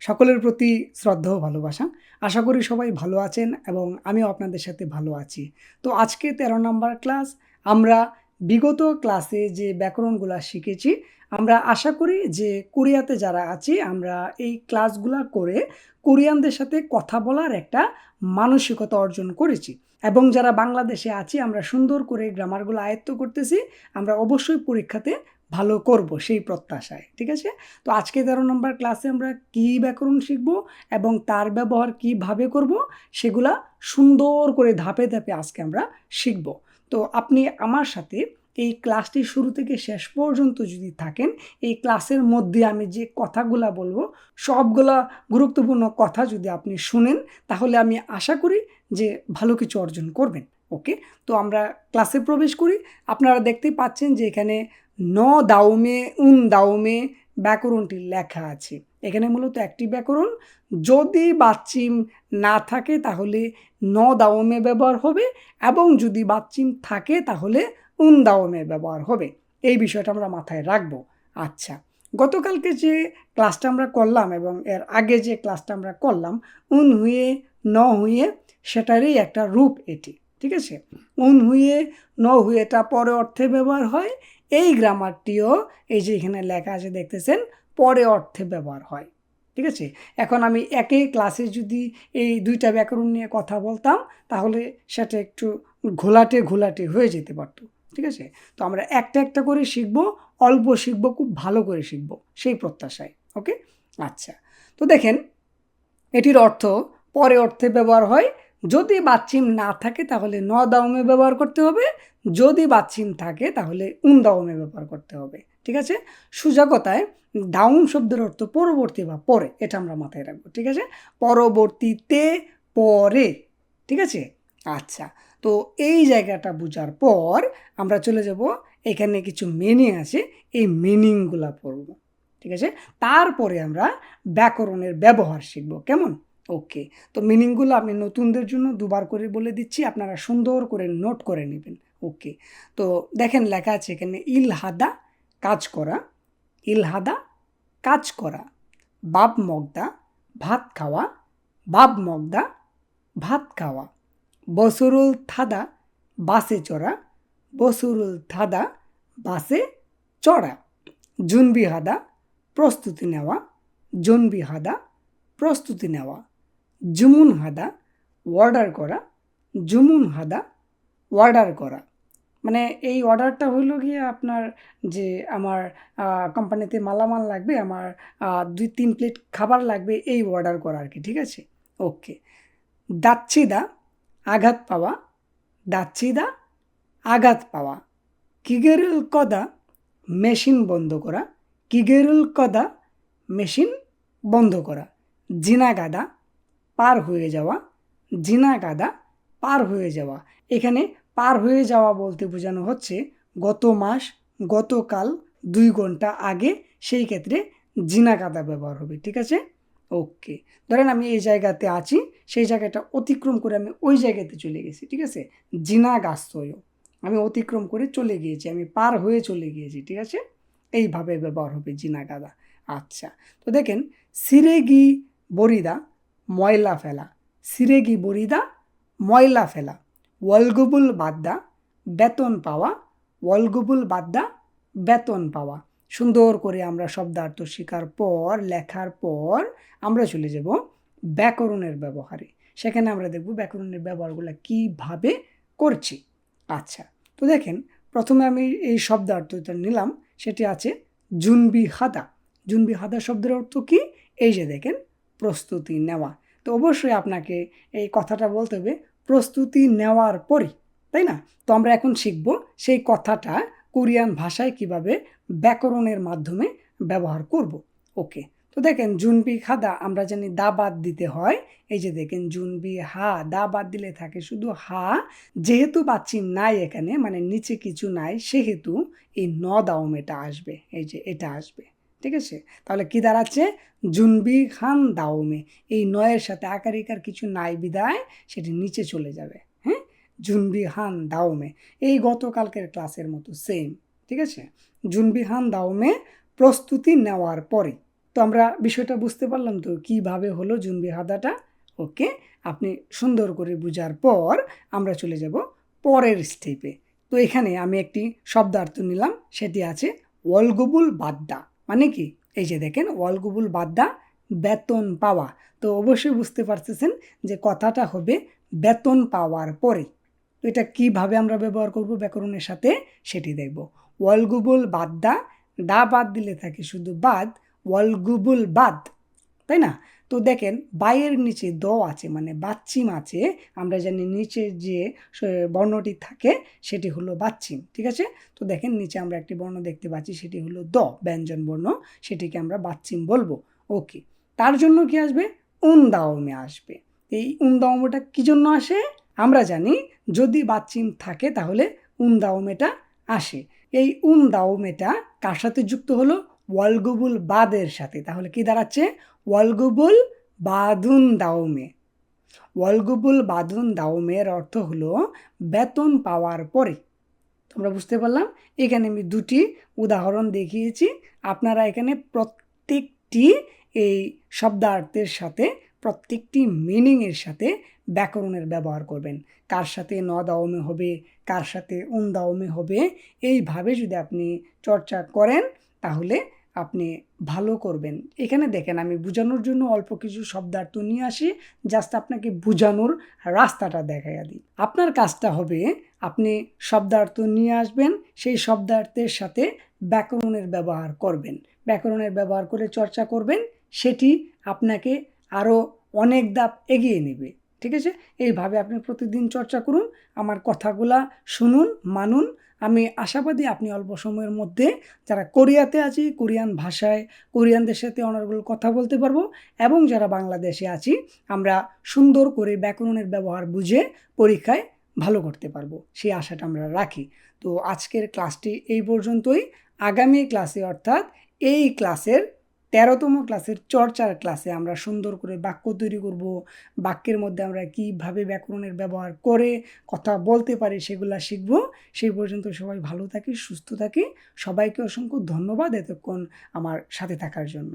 সকলের প্রতি শ্রদ্ধা ও ভালোবাসা। আশা করি সবাই ভালো আছেন এবং আমিও আপনাদের সাথে ভালো আছি। তো আজকে তেরো নম্বর ক্লাস, আমরা বিগত ক্লাসে যে ব্যাকরণগুলো শিখেছি, আমরা আশা করি যে কোরিয়াতে যারা আছি, আমরা এই ক্লাসগুলা করে কোরিয়ানদের সাথে কথা বলার একটা মানসিকতা অর্জন করেছি। এবং যারা বাংলাদেশে আছি, আমরা সুন্দর করে গ্রামারগুলো আয়ত্ত করতেছি, আমরা অবশ্যই পরীক্ষাতে ভালো করব, সেই প্রত্যাশায়, ঠিক আছে? তো আজকে তেরো নম্বর ক্লাসে আমরা কী ব্যাকরণ শিখব এবং তার ব্যবহার কীভাবে করব, সেগুলা সুন্দর করে ধাপে ধাপে আজকে আমরা শিখব। তো আপনি আমার সাথে এই ক্লাসটি শুরু থেকে শেষ পর্যন্ত যদি থাকেন, এই ক্লাসের মধ্যে আমি যে কথাগুলা বলব, সবগুলা গুরুত্বপূর্ণ কথা যদি আপনি শুনেন, তাহলে আমি আশা করি যে ভালো কিছু অর্জন করবেন, ওকে? তো আমরা ক্লাসে প্রবেশ করি, আপনারা দেখতেই পাচ্ছেন যে এখানে ন দাউমে উন দাউমে ব্যাকরণটি লেখা আছে। এখানে মূলত একটি ব্যাকরণ। যদি বাচ্চিম না থাকে তাহলে ন দাওমে ব্যবহার হবে এবং যদি বাচ্চিম থাকে তাহলে উন দাওমে ব্যবহার হবে। এই বিষয়টা আমরা মাথায় রাখব। আচ্ছা গতকালকে যে ক্লাসটা আমরা করলাম এবং এর আগে যে ক্লাসটা আমরা করলাম, উন হুয়ে, ন হুয়ে, সেটারই একটা রূপ এটি। ঠিক আছে? উন হুয়ে ন হুয়েটা পরে অর্থে ব্যবহার হয়। এই গ্রামারটিও এই যে এখানে লেখা আছে দেখতেছেন, পরে অর্থে ব্যবহার হয়। ঠিক আছে? এখন আমি একই ক্লাসে যদি এই দুইটা ব্যাকরণ নিয়ে কথা বলতাম, তাহলে সেটা একটু ঘোলাটে ঘোলাটে হয়ে যেতে পারতো। ঠিক আছে? তো আমরা একটা একটা করে শিখব, অল্প শিখব, খুব ভালো করে শিখব, সেই প্রত্যাশায়। ওকে? আচ্ছা। তো দেখেন, এটির অর্থ পরে অর্থে ব্যবহার হয় যদি বাচ্চিম না থাকে তাহলে ন দাউমে ব্যবহার করতে হবে, যদি বাচ্চিম থাকে তাহলে উন দাউমে ব্যবহার করতে হবে, ঠিক আছে? সোজা কথায় দাউন শব্দের অর্থ পরবর্তী বা পরে, এটা আমরা মাথায় রাখব, ঠিক আছে? পরবর্তীতে পরে, ঠিক আছে? আচ্ছা তো এই জায়গাটা বোঝার পর আমরা চলে যাব, এখানে কিছু মিনিং আছে, এই মিনিংগুলা পড়ব, ঠিক আছে? তারপরে আমরা ব্যাকরণের ব্যবহার শিখব, কেমন? ওকে তো মিনিংগুলো আমি নতুনদের জন্য দুবার করে বলে দিচ্ছি, আপনারা সুন্দর করে নোট করে নেবেন। ওকে তো দেখেন লেখা আছে এখানে ইলহাদা কাজ করা ইলহাদা কাজ করা, বাপ মগদা ভাত খাওয়া, বাপ মগদা ভাত খাওয়া, বসরুল থাদা বাসে চড়া, বসরুল থাদা বাসে চড়া জুনবি হাদা প্রস্তুতি নেওয়া জুনবি হাদা প্রস্তুতি নেওয়া। জুমুন হাদা অর্ডার করা, জুমুন হাদা অর্ডার করা। মানে এই অর্ডারটা হইল গিয়ে আপনার যে আমার কোম্পানিতে মালামাল লাগবে, আমার দুই তিন প্লেট খাবার লাগবে, এই অর্ডার করা আর কি, ঠিক আছে? ওকে দাচ্ছিদা, আঘাত পাওয়া। দাচ্ছিদা, আঘাত পাওয়া। কিগেরুল কদা, মেশিন বন্ধ করা। কিগেরুল কদা, মেশিন বন্ধ করা। জিনা গাদা পার হয়ে যাওয়া, জিনা গাদা পার হয়ে যাওয়া। এখানে পার হয়ে যাওয়া বলতে বোঝানো হচ্ছে গত মাস, গতকাল দুই ঘণ্টা আগে সেই ক্ষেত্রে জিনা কাদা ব্যবহার হবে, ঠিক আছে? ওকে, ধরেন আমি এই জায়গাতে আছি, সেই জায়গাটা অতিক্রম করে আমি ওই জায়গাতে চলে গেছি, ঠিক আছে? জিনা গাছয় আমি অতিক্রম করে চলে গিয়েছি, আমি পার হয়ে চলে গিয়েছি, ঠিক আছে? এইভাবে ব্যবহার হবে জিনা গাদা। আচ্ছা তো দেখেন, সিরেগি বরিদা ময়লা ফেলা। সিরেগি বরিদা, ময়লা ফেলা। ওয়ালগুবুল বাদ্দা, বেতন পাওয়া। ওয়ালগুবুল বাদ্দা, বেতন পাওয়া। সুন্দর করে আমরা শব্দার্থ শেখার পর, লেখার পর আমরা চলে যাব ব্যাকরণের ব্যবহারে। সেখানে আমরা দেখব ব্যাকরণের ব্যবহারগুলো কীভাবে করছি। আচ্ছা তো দেখেন, প্রথমে আমি এই শব্দার্থটা নিলাম। সেটি আছে জুনবি হাদা জুনবি হাদা শব্দের অর্থ কি? এই যে দেখেন, প্রস্তুতি নেওয়া। তো অবশ্যই আপনাকে এই কথাটা বলতে হবে, প্রস্তুতি নেওয়ার পরই, তাই না? তো আমরা এখন শিখব সেই কথাটা কোরিয়ান ভাষায় কীভাবে ব্যাকরণের মাধ্যমে ব্যবহার করব। ওকে, তো দেখেন জুনবি খাদা, আমরা জানি দা বাদ দিতে হয়, এই যে দেখেন জুনবি হা, দা বাদ দিলে থাকে শুধু হা, যেহেতু বাচ্চি নাই এখানে মানে নিচে কিছু নাই, সেহেতু এই ন দাওম এটা আসবে, এই যে এটা আসবে। ঠিক আছে? তাহলে কি দাঁড়াচ্ছে? জুনবি খান দাওমে। এই নয়ের সাথে আকারিকার কিছু নাই বিদায়, সেটি নিচে চলে যাবে। হ্যাঁ? জুনবি হান দাওমে। এই গতকালকের ক্লাসের মতো সেম ঠিক আছে? জুনবি হান দাওমে প্রস্তুতি নেওয়ার পরে তো আমরা বিষয়টা বুঝতে পারলাম তো কীভাবে হলো জুনবি হাদাটা ওকে, আপনি সুন্দর করে বুঝার পর আমরা চলে যাব পরের স্টেপে তো এখানে আমি একটি শব্দার্থ নিলাম, সেটি আছে ওয়ালগুবুল বাদ্দা মানে কি? এই যে দেখেন ওয়ালগুবুল বাদ্দা বেতন পাওয়া। তো অবশ্যই বুঝতে পারতেছেন যে কথাটা হবে বেতন পাওয়ার পরে। তো এটা কীভাবে আমরা ব্যবহার করব ব্যাকরণের সাথে সেটি দেখব। ওয়ালগুবুল বাদ্দা দা বাদ দিলে থাকে শুধু বাদ ওয়ালগুবুল বাদ তাই না? তো দেখেন বায়ের নিচে দ আছে মানে বাচ্চিম আছে, আমরা জানি নিচে যে বর্ণটি থাকে, সেটি হলো বাচ্চিম, ঠিক আছে? তো দেখেন, নিচে আমরা একটি বর্ণ দেখতে পাচ্ছি, সেটি হলো দ, ব্যঞ্জন বর্ণ, সেটিকে আমরা বাচ্চিম বলব। ওকে, তার জন্য কি আসবে? উন্দাওমে আসবে। এই উন্দাওমটা কি জন্য আসে? আমরা জানি, যদি বাচ্চিম থাকে, তাহলে উন্দাওমেটা আসে। এই উন্দাওমেটা কার সাথে যুক্ত হলো? ওয়ালগুবুল বাদের সাথে। তাহলে কি দাঁড়াচ্ছে? ওয়ালগুবুল বাদুন দাওমে। ওয়ালগুবুল বাদুন দাওমের অর্থ হলো বেতন পাওয়ার পরে। তোমরা বুঝতে পারলাম? এখানে আমি দুটি উদাহরণ দেখিয়েছি। আপনারা এখানে প্রত্যেকটি এই শব্দার্থের সাথে, প্রত্যেকটি মিনিংয়ের সাথে ব্যাকরণের ব্যবহার করবেন। কার সাথে ন দাওমে হবে, কার সাথে উন দাওমে হবে, এইভাবে যদি আপনি চর্চা করেন, তাহলে আপনি ভালো করবেন। এখানে দেখেন, আমি বোঝানোর জন্য অল্প কিছু শব্দার্থ নিয়ে আসি জাস্ট আপনাকে বোঝানোর রাস্তাটা দেখাইয়া দিই। আপনার কাজটা হবে, আপনি শব্দার্থ নিয়ে আসবেন, সেই শব্দার্থের সাথে ব্যাকরণের ব্যবহার করবেন। ব্যাকরণের ব্যবহার করে চর্চা করবেন, সেটি আপনাকে আরও অনেক ধাপ এগিয়ে নেবে। ঠিক আছে? এইভাবে আপনি প্রতিদিন চর্চা করুন, আমার কথাগুলা শুনুন, মানুন আমি আশাবাদী আপনি অল্প সময়ের মধ্যে যারা কোরিয়াতে আছি, কোরিয়ান ভাষায়, কোরিয়ানদের সাথে অনারগুলো কথা বলতে পারব এবং যারা বাংলাদেশে আছি, আমরা সুন্দর করে ব্যাকরণের ব্যবহার বুঝে পরীক্ষায় ভালো করতে পারব। সেই আশাটা আমরা রাখি। তো আজকের ক্লাসটি এই পর্যন্তই। আগামী ক্লাসে অর্থাৎ এই ক্লাসের তেরোতম ক্লাসের চর্চার ক্লাসে আমরা সুন্দর করে বাক্য তৈরি করব, বাক্যের মধ্যে আমরা কীভাবে ব্যাকরণের ব্যবহার করে কথা বলতে পারি সেগুলো শিখব। সেই পর্যন্ত সবাই ভালো থাকে, সুস্থ থাকে। সবাইকে অসংখ্য ধন্যবাদ এতক্ষণ আমার সাথে থাকার জন্য।